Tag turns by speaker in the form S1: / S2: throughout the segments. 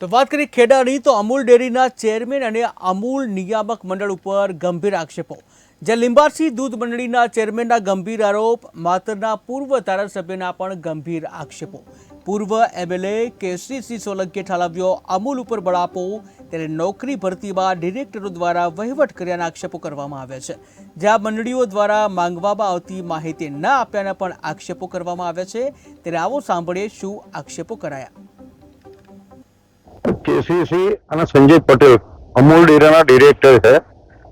S1: તો વાત કરીએ ખેડાની તો અમૂલ ડેરીના ચેરમેન અને અમૂલ નિયામક મંડળ ઉપર ગંભીર આક્ષેપો. જ્યાં લીંબાસી દૂધ મંડળીના ચેરમેનના ગંભીર આરોપ, માતરના પૂર્વ ધારાસભ્યના પણ ગંભીર આક્ષેપો. પૂર્વ એમએલએ કેસરીસિંહ સોલંકીએ ઠાલવ્યો અમૂલ ઉપર બળાપો, ત્યારે નોકરી ભરતીમાં ડિરેક્ટરો દ્વારા વહીવટ કર્યાના આક્ષેપો કરવામાં આવ્યા છે. જ્યાં મંડળીઓ દ્વારા માંગવામાં આવતી માહિતી ન આપ્યાના પણ આક્ષેપો કરવામાં આવ્યા છે. ત્યારે આવો સાંભળીએ શું આક્ષેપો કરાયા.
S2: કેસીસી અને સંજય પટેલ, અમૂલ ડેરાના ડિરેક્ટર છે.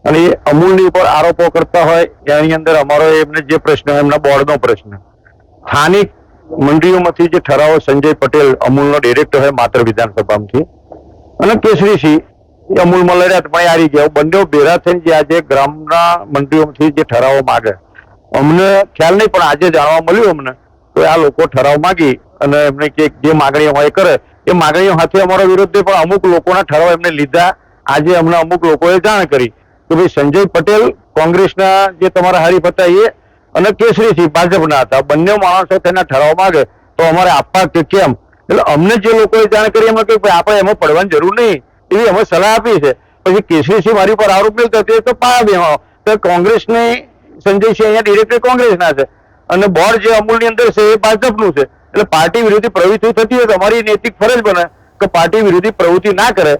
S2: અને એ અમૂલની ઉપર આરોપો કરતા હોય, એની અંદર અમારો એમને જે પ્રશ્ન એમના બોર્ડનો પ્રશ્ન. સ્થાનિક મંડળીઓમાંથી જે ઠરાવો સંજય પટેલ અમૂલનો ડિરેક્ટર હોય, માત્ર વિધાનસભામાંથી. અને કેસરીસિંહ, એ અમૂલમાં લડ્યા પણ હારી ગયા. બંને ભેરા થઈને જે આજે ગ્રામના મંડળીઓમાંથી જે ઠરાવો માગે. અમને ખ્યાલ નહીં, પણ આજે જાણવા મળ્યું અમને. તો આ લોકો ઠરાવ માગી અને એમને કે જે માગણી હોય કરે. એ માગણીઓ સાથે અમારો વિરોધ પણ અમુક લોકોના ઠરાવ એમને લીધા. આજે અમને અમુક લોકોએ જાણ કરી કે ભાઈ સંજય પટેલ કોંગ્રેસના જે તમારા હરીફ હતા એ અને કેસરીસિંહ ભાજપના હતા. બંને માણસો તેના ઠરાવ માગે તો અમારે આપવા કે કેમ? એટલે અમને જે લોકોએ જાણ કરી એમાં કે આપણે એમાં પડવાની જરૂર નહીં. એવી અમે સલાહ આપી છે. પછી કેસરીસિંહ મારી પર આરોપ મિલતો તે તો પા બેહો. તો કોંગ્રેસની સંજયસિંહ અહીંયા ડિરેક્ટર કોંગ્રેસના છે. અને બોર્ડ જે અમૂલની અંદર છે એ ભાજપનું છે. એટલે પાર્ટી વિરોધી પ્રવૃત્તિ થતી હોય તો અમારી નૈતિક ફરજ બને કે પાર્ટી વિરોધી પ્રવૃત્તિ ના કરે.